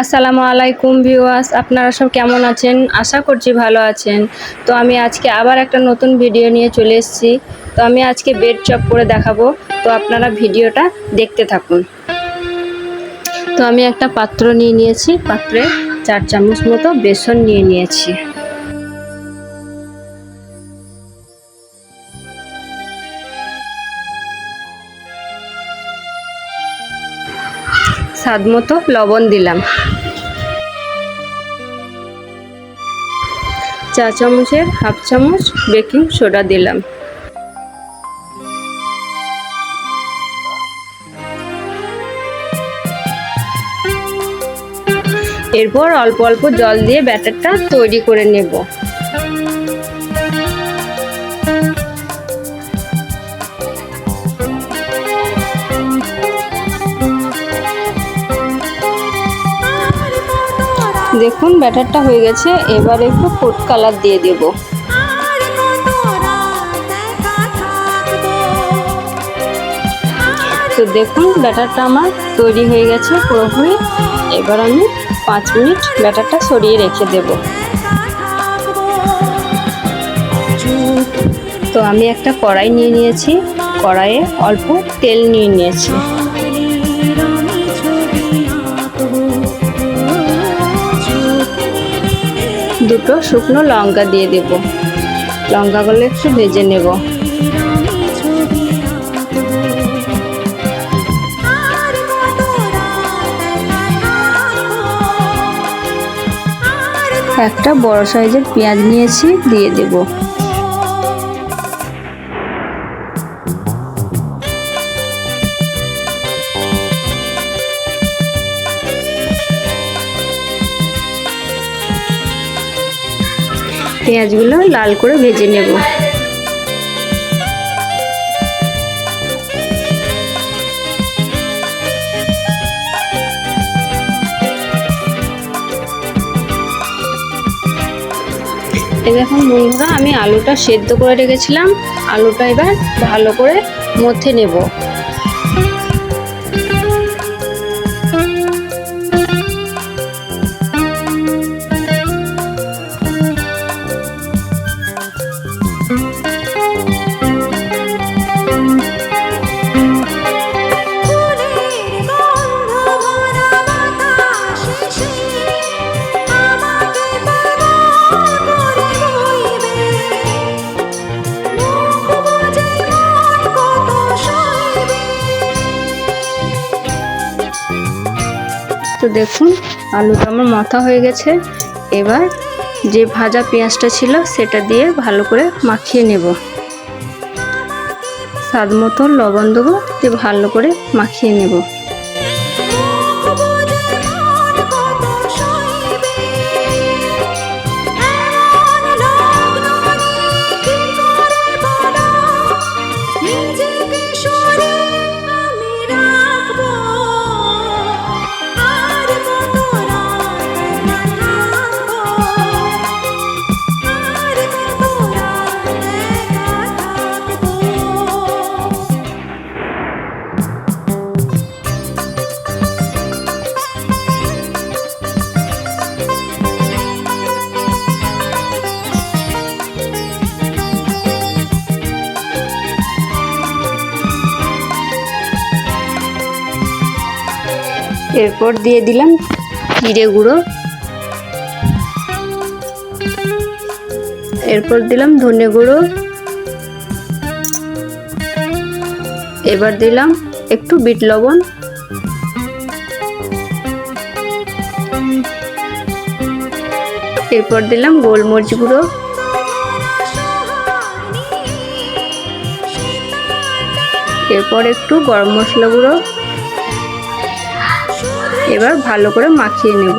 আসসালামু আলাইকুম ভিউয়ার্স, আপনারা সব কেমন আছেন? আশা করছি ভালো আছেন। তো আমি আজকে আবার একটা নতুন ভিডিও নিয়ে চলে এসেছি। তো আমি আজকে বেড চপ করে দেখাবো। তো আপনারা ভিডিওটা দেখতে থাকুন। তো আমি একটা পাত্র নিয়ে নিয়েছি। পাত্রে চার চামচ মতো বেসন নিয়ে নিয়েছি। স্বাদ মতো লবণ দিলাম। চা চামচের হাফ চামচ বেকিং সোডা দিলাম। এরপর অল্প অল্প জল দিয়ে ব্যাটারটা তৈরি করে নেব। দেখুন ব্যাটারটা হয়ে গেছে। এবার একটু ফুড কালার দিয়ে দেব। তো দেখুন ব্যাটারটা আমার তৈরি হয়ে গেছে পুরোপুরি। এবার আমি পাঁচ মিনিট ব্যাটারটা সরিয়ে রেখে দেব। তো আমি একটা কড়াই নিয়ে নিয়েছি। কড়াইয়ে অল্প তেল নিয়ে নিয়েছি। দুটো শুকনো লঙ্কা দিয়ে দেব। লঙ্কাগুলো একটু ভেজে নেব। একটা বড় সাইজের পেঁয়াজ নিয়েছি, দিয়ে দেব। পেঁয়াজগুলো লাল করে ভেজে নেব। দেখুন বন্ধুরা, আমি আলুটা সেদ্ধ করে রেখেছিলাম। আলুটা এবার ভালো করে মথে নেব। তো দেখুন, আলুটা আমার মাথা হয়ে গেছে। এবার যে ভাজা পেঁয়াজটা ছিল, সেটা দিয়ে ভালো করে মাখিয়ে নেব। স্বাদ মতো লবণ দেবো, দিয়ে ভালো করে মাখিয়ে নেব। এরপর দিয়ে দিলাম জিরে গুঁড়ো। এরপর দিলাম ধনে গুঁড়ো। এবার দিলাম একটু বিট লবণ। এরপর দিলাম গোলমরিচ গুঁড়ো। এরপর একটু গরম মশলা গুঁড়ো। এবার ভালো করে মাখিয়ে নেব।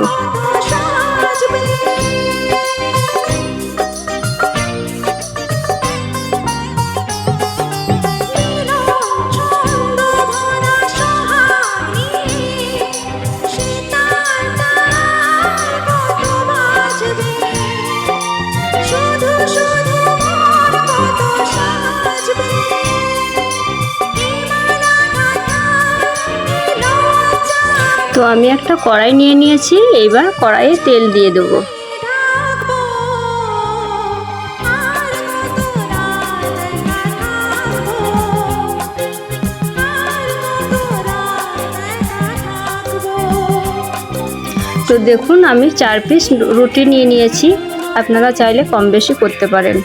আমি একটা কড়াই নিয়ে নিয়েছি, এইবার কড়াইয়ে তেল দিয়ে দেবো। তো দেখুন, আমি চার পিস রুটি নিয়ে নিয়েছি। আপনারা চাইলে কম বেশি করতে পারেন।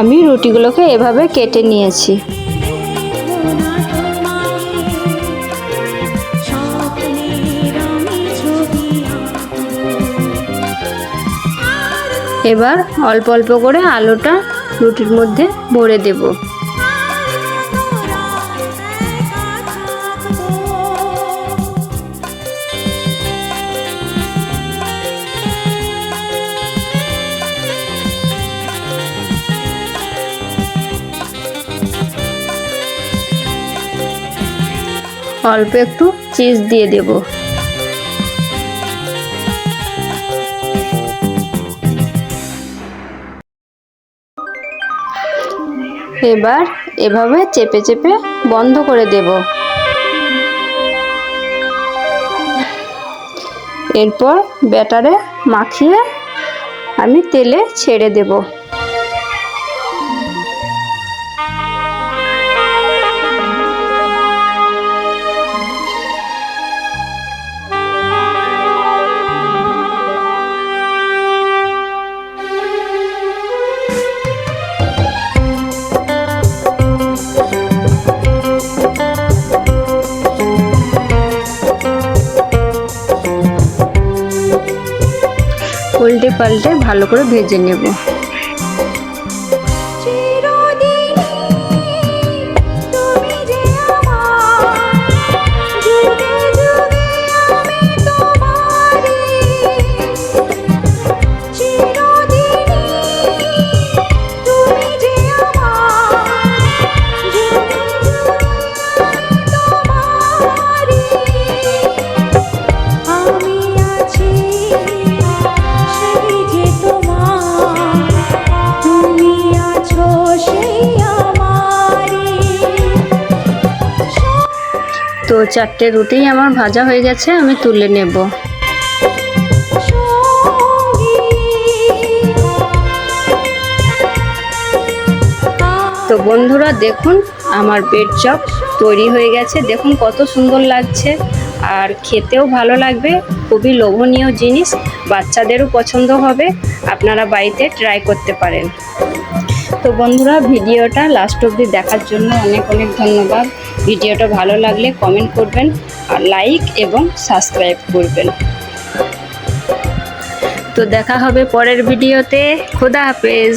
আমি রুটিগুলোকে এভাবে কেটে নিয়েছি। এবার অল্প অল্প করে আলুটা রুটির মধ্যে ভরে দেব। অল্প একটু চিজ দিয়ে দেব। এবার এভাবে চেপে চেপে বন্ধ করে দেব। এরপর ব্যাটারে মাখিয়ে আমি তেলে ছেড়ে দেব। পাল্টে ভালো করে ভেজে নেব। চারটে রুটি আমার ভাজা হয়ে গেছে, আমি তুলে নেব। তো বন্ধুরা, দেখুন, আমার বেড চপ তৈরি হয়ে গেছে। দেখুন কত সুন্দর লাগছে, আর খেতেও ভালো লাগবে, খুবই লোভনীয় জিনিস, বাচ্চাদেরও পছন্দ হবে, আপনারা বাড়িতে ট্রাই করতে পারেন। তো বন্ধুরা, ভিডিওটা লাস্ট অবধি দেখার জন্য অনেক অনেক ধন্যবাদ। ভিডিওটা ভালো লাগলে কমেন্ট করবেন আর লাইক এবং সাবস্ক্রাইব করবেন। তো দেখা হবে পরের ভিডিওতে। খোদা হাফেজ।